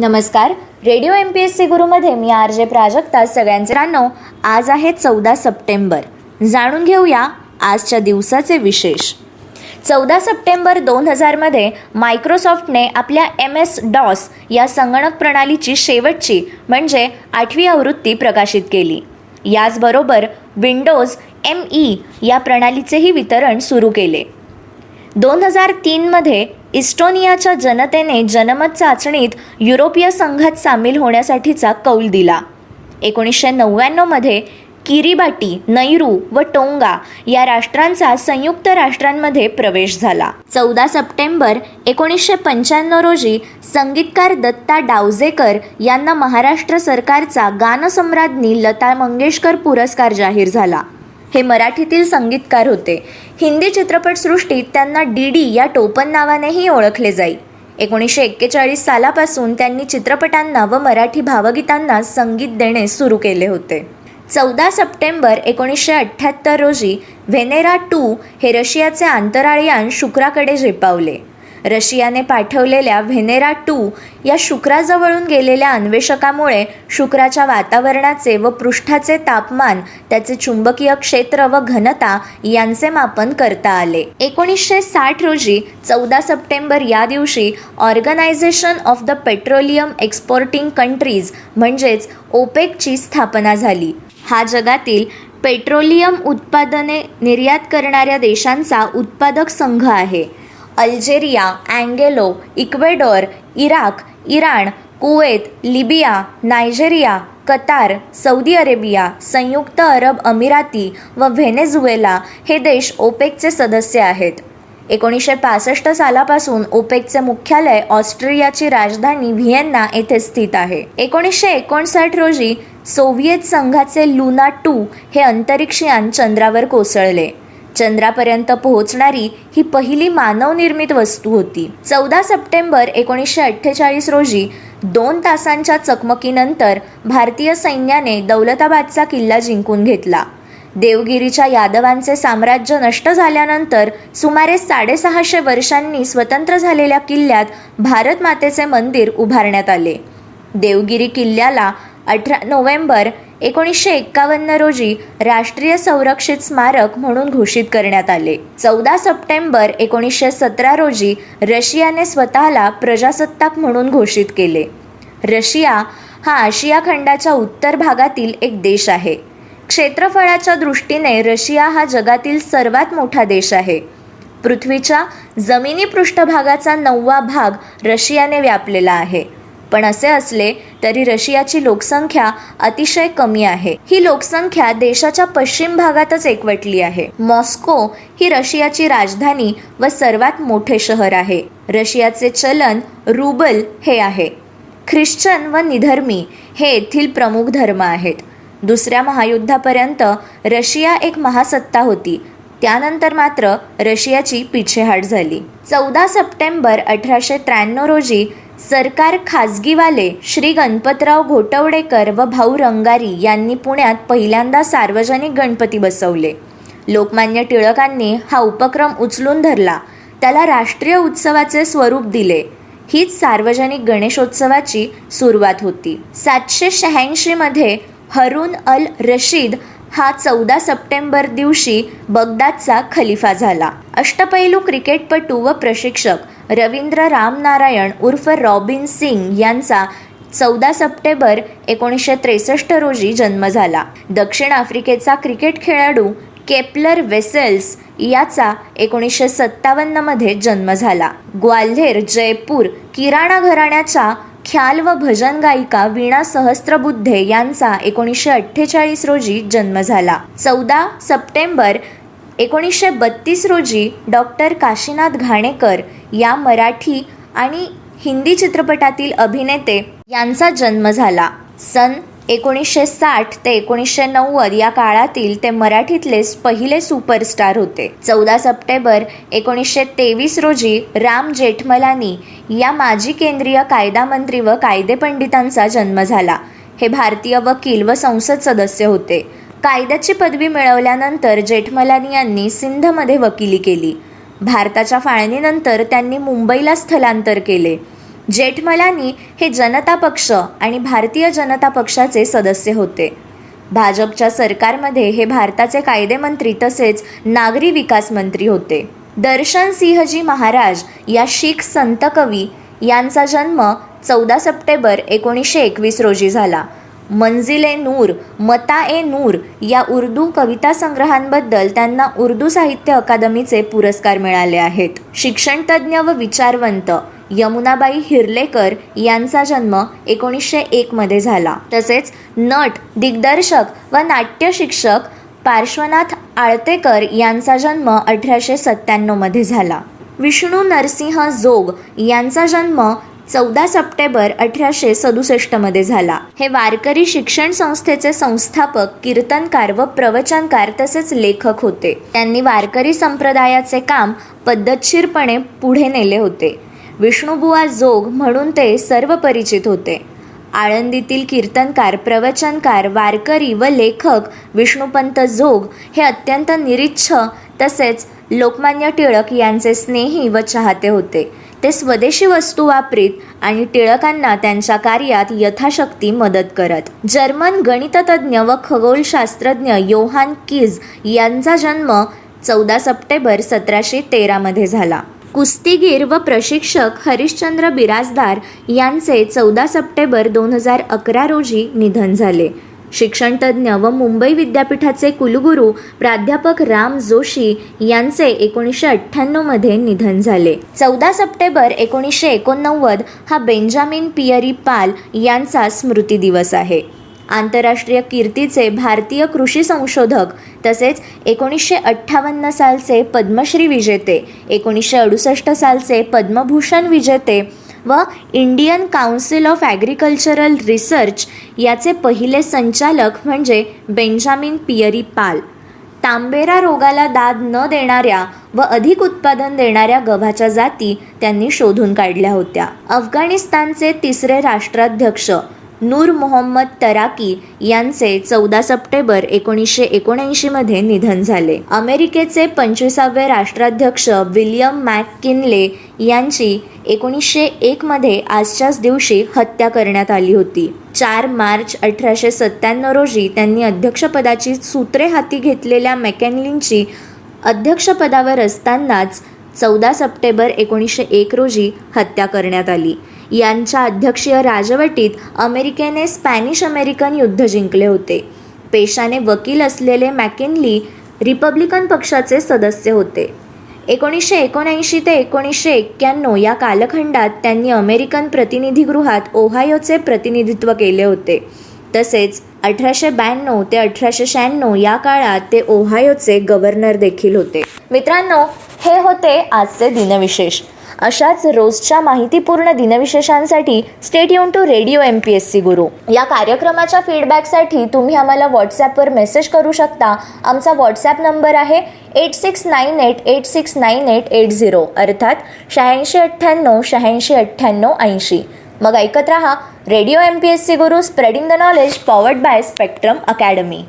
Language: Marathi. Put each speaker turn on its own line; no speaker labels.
नमस्कार. Radio M P S C गुरुमध्ये मी आर जे प्राजक्ता. सगळ्यांचे रानो आज आहे चौदा सप्टेंबर. जाणून घेऊया आजच्या दिवसाचे विशेष. चौदा सप्टेंबर दोन हजारमध्ये मायक्रोसॉफ्टने आपल्या एम एस डॉस या संगणक प्रणालीची शेवटची म्हणजे आठवी आवृत्ती प्रकाशित केली. याचबरोबर विंडोज एम ई या प्रणालीचेही वितरण सुरू केले. दोन हजार तीनमध्ये इस्टोनियाच्या जनतेने जनमत चाचणीत युरोपीय संघात सामील होण्यासाठीचा कौल दिला. एकोणीसशे नव्याण्णवमध्ये किरीबाटी नैरू व टोंगा या राष्ट्रांचा संयुक्त राष्ट्रांमध्ये प्रवेश झाला. चौदा सप्टेंबर एकोणीसशे पंच्याण्णव रोजी संगीतकार दत्ता डावजेकर यांना महाराष्ट्र सरकारचा गानसम्राज्ञी लता मंगेशकर पुरस्कार जाहीर झाला. हे मराठीतील संगीतकार होते. हिंदी चित्रपटसृष्टीत त्यांना डी डी या टोपण नावानेही ओळखले जाई. एकोणीसशे एक्केचाळीस सालापासून त्यांनी चित्रपटांना व मराठी भावगीतांना संगीत देणे सुरू केले होते. चौदा सप्टेंबर एकोणीसशे अठ्ठ्याहत्तर रोजी व्हेनेरा टू हे रशियाचे अंतराळयान शुक्राकडे झेपावले. रशियाने पाठवलेल्या व्हेनेरा टू या शुक्राजवळून गेलेल्या अन्वेषकामुळे शुक्राच्या वातावरणाचे व पृष्ठाचे तापमान त्याचे चुंबकीय क्षेत्र व घनता यांचे मापन करता आले. एकोणीसशे साठ रोजी चौदा सप्टेंबर या दिवशी organization of the petroleum exporting countries म्हणजेच ओपेकची स्थापना झाली. हा जगातील पेट्रोलियम उत्पादने निर्यात करणाऱ्या देशांचा उत्पादक संघ आहे. Algeria Angola Ecuador Iraq Iran Kuwait Libya Nigeria Qatar Saudi Arabia संयुक्त अरब अमिराती व व्हेनेझुएला हे देश ओपेकचे सदस्य आहेत. एकोणीसशे पासष्ट सालापासून ओपेकचे मुख्यालय ऑस्ट्रियाची राजधानी व्हिएन्ना येथे स्थित आहे. एकोणीसशे एकोणसाठ रोजी सोव्हिएत संघाचे लुना टू हे अंतरिक्षयान चंद्रावर कोसळले. चंद्रापर्यंत पोहोचणारी ही पहिली मानवनिर्मित वस्तू होती. चौदा सप्टेंबर एकोणीसशे अठ्ठेचाळीस रोजी दोन तासांच्या चकमकीनंतर भारतीय सैन्याने दौलताबादचा किल्ला जिंकून घेतला. देवगिरीच्या यादवांचे साम्राज्य नष्ट झाल्यानंतर सुमारे साडेसहाशे वर्षांनी स्वतंत्र झालेल्या किल्ल्यात भारत मातेचे मंदिर उभारण्यात आले. देवगिरी किल्ल्याला अठरा नोव्हेंबर एकोणीसशे एक्कावन्न रोजी राष्ट्रीय संरक्षित स्मारक म्हणून घोषित करण्यात आले. चौदा सप्टेंबर एकोणीसशे सतरा रोजी रशियाने स्वतःला प्रजासत्ताक म्हणून घोषित केले. रशिया हा आशिया खंडाच्या उत्तर भागातील एक देश आहे. क्षेत्रफळाच्या दृष्टीने रशिया हा जगातील सर्वात मोठा देश आहे. पृथ्वीच्या जमिनी पृष्ठभागाचा नववा भाग रशियाने व्यापलेला आहे. पण असे असले तरी रशियाची लोकसंख्या अतिशय कमी आहे. ही लोकसंख्या देशाच्या पश्चिम भागातच एकवटली आहे. मॉस्को ही रशियाची राजधानी व सर्वात मोठे शहर आहे. रशियाचे चलन रुबल हे आहे. ख्रिश्चन व निधर्मी हे येथील प्रमुख धर्म आहेत. दुसऱ्या महायुद्धापर्यंत रशिया एक महासत्ता होती. त्यानंतर मात्र रशियाची पिछेहाट झाली. चौदा सप्टेंबर अठराशे त्र्याण्णव रोजी सरकार खाजगीवाले श्री गणपतराव घोटवडेकर व भाऊ रंगारी यांनी पुण्यात पहिल्यांदा सार्वजनिक गणपती बसवले. लोकमान्य टिळकांनी हा उपक्रम उचलून धरला. त्याला राष्ट्रीय उत्सवाचे स्वरूप दिले. हीच सार्वजनिक गणेशोत्सवाची सुरुवात होती. सातशे शहाऐंशीमध्ये हरून अल रशीद हा चौदा सप्टेंबर दिवशी बगदादचा खलिफा झाला. अष्टपैलू क्रिकेटपटू व प्रशिक्षक रवींद्र रामनारायण उर्फ रॉबिन सिंग यांचा चौदा सप्टेंबर एकोणीसशे त्रेसष्ट रोजी जन्म झाला. दक्षिण आफ्रिकेचा क्रिकेट खेळाडू केपलर वेसेल्स याचा एकोणीसशे सत्तावन्नमध्ये जन्म झाला. ग्वाल्हेर जयपूर किराणा घराण्याच्या ख्याल व भजन गायिका वीणा सहस्त्रबुद्धे यांचा एकोणीसशे अठ्ठेचाळीस रोजी जन्म झाला. चौदा सप्टेंबर एकोणीसशे बत्तीस रोजी डॉक्टर काशीनाथ घाणेकर या मराठी आणि हिंदी चित्रपटातील अभिनेते यांचा जन्म झाला. सन एकोणीसशे साठ ते एकोणीसशे नव्वद या काळातील ते मराठीतले पहिले सुपरस्टार होते. चौदा सप्टेंबर एकोणीसशे तेवीस रोजी राम जेठमलानी या माजी केंद्रीय कायदा मंत्री व कायदेपंडितांचा जन्म झाला. हे भारतीय वकील व संसद सदस्य होते. कायद्याची पदवी मिळवल्यानंतर जेठमलानी यांनी सिंधमध्ये वकिली केली. भारताच्या फाळणीनंतर त्यांनी मुंबईला स्थलांतर केले. जेठमलानी हे जनता पक्ष आणि भारतीय जनता पक्षाचे सदस्य होते. भाजपच्या सरकारमध्ये हे भारताचे कायदेमंत्री तसेच नागरी विकास मंत्री होते. दर्शन सिंहजी महाराज या शीख संत कवी यांचा जन्म चौदा सप्टेंबर एकोणीसशे एकवीस रोजी झाला. मंजिल ए नूर मता ए नूर या उर्दू कविता संग्रहांबद्दल त्यांना उर्दू साहित्य अकादमीचे पुरस्कार मिळाले आहेत. शिक्षणतज्ज्ञ व विचारवंत यमुनाबाई हिरलेकर यांचा जन्म एकोणीसशे एकमध्ये झाला. तसेच नट दिग्दर्शक व नाट्य शिक्षक पार्श्वनाथ आळतेकर यांचा जन्म अठराशे सत्त्याण्णवमध्ये झाला. विष्णू नरसिंह जोग यांचा जन्म चौदा सप्टेंबर अठराशे सदुसष्टमध्ये झाला. हे वारकरी शिक्षण संस्थेचे संस्थापक कीर्तनकार व प्रवचनकार तसेच लेखक होते. त्यांनी वारकरी संप्रदायाचे काम पद्धतशीरपणे पुढे नेले होते. विष्णुबुवा जोग म्हणून ते सर्व परिचित होते. आळंदीतील कीर्तनकार प्रवचनकार वारकरी व लेखक विष्णुपंत जोग हे अत्यंत निरीच्छ तसेच लोकमान्य टिळक यांचे स्नेही व चाहते होते. ते स्वदेशी वस्तू वापरीत आणि टिळकांना त्यांच्या कार्यात यथाशक्ती मदत करत. जर्मन गणिततज्ज्ञ व खगोलशास्त्रज्ञ योहान किज यांचा जन्म चौदा सप्टेंबर सतराशे तेरामध्ये झाला. कुस्तीगीर व प्रशिक्षक हरिश्चंद्र बिराजदार यांचे चौदा सप्टेंबर दोन हजार अकरा रोजी निधन झाले. शिक्षणतज्ज्ञ व मुंबई विद्यापीठाचे कुलगुरू प्राध्यापक राम जोशी यांचे एकोणीसशे अठ्ठ्याण्णवमध्ये निधन झाले. चौदा सप्टेंबर एकोणीसशे एकोणनव्वद हा बेंजामिन पियरी पाल यांचा स्मृती दिवस आहे. आंतरराष्ट्रीय कीर्तीचे भारतीय कृषी संशोधक तसेच एकोणीसशे अठ्ठावन्न सालचे पद्मश्री विजेते एकोणीसशे अडुसष्ट सालचे पद्मभूषण विजेते व Indian council of agricultural research याचे पहिले संचालक म्हणजे बेंजामिन पियरी पाल. तांबेरा रोगाला दाद न देणाऱ्या व अधिक उत्पादन देणाऱ्या गव्हाच्या जाती त्यांनी शोधून काढल्या होत्या. अफगाणिस्तानचे तिसरे राष्ट्राध्यक्ष नूर मोहम्मद तराकी यांचे चौदा सप्टेंबर एकोणीसशे एकोणऐंशीमध्ये निधन झाले. अमेरिकेचे पंचवीसावे राष्ट्राध्यक्ष विल्यम मॅककिनले यांची एकोणीसशे एकमध्ये आजच्याच दिवशी हत्या करण्यात आली होती. चार मार्च अठराशे सत्त्याण्णव रोजी त्यांनी अध्यक्षपदाची सूत्रे हाती घेतलेल्या मॅकॅनलिनची अध्यक्षपदावर असतानाच चौदा सप्टेंबर एकोणीसशे एक रोजी हत्या करण्यात आली. यांच्या अध्यक्षीय राजवटीत अमेरिकेने स्पॅनिश अमेरिकन युद्ध जिंकले होते. पेशाने वकील असलेले मॅकिनली रिपब्लिकन पक्षाचे सदस्य होते. एकोणीसशे एकोणऐंशी ते एकोणीसशे एक्क्याण्णव या कालखंडात त्यांनी अमेरिकन प्रतिनिधीगृहात ओहायोचे प्रतिनिधित्व केले होते. तसेच अठराशे ब्याण्णव ते अठराशे शहाण्णव या काळात ते ओहायोचे गव्हर्नर देखील होते. मित्रांनो हे होते आजचे दिनविशेष. अशाच रोजच्या माहितीपूर्ण दिनविशेषांसाठी stay युन to radio M P S C Guru. या कार्यक्रमाच्या फीडबॅकसाठी तुम्ही आम्हाला व्हॉट्सॲपवर मेसेज करू शकता. आमचा व्हॉट्सॲप नंबर आहे eight six nine eight eight six nine eight eight zero अर्थात शहाऐंशी अठ्ठ्याण्णव शहाऐंशी अठ्ठ्याण्णव ऐंशी. मग ऐकत रहा. Radio M P S C Guru spreading the knowledge powered by spectrum academy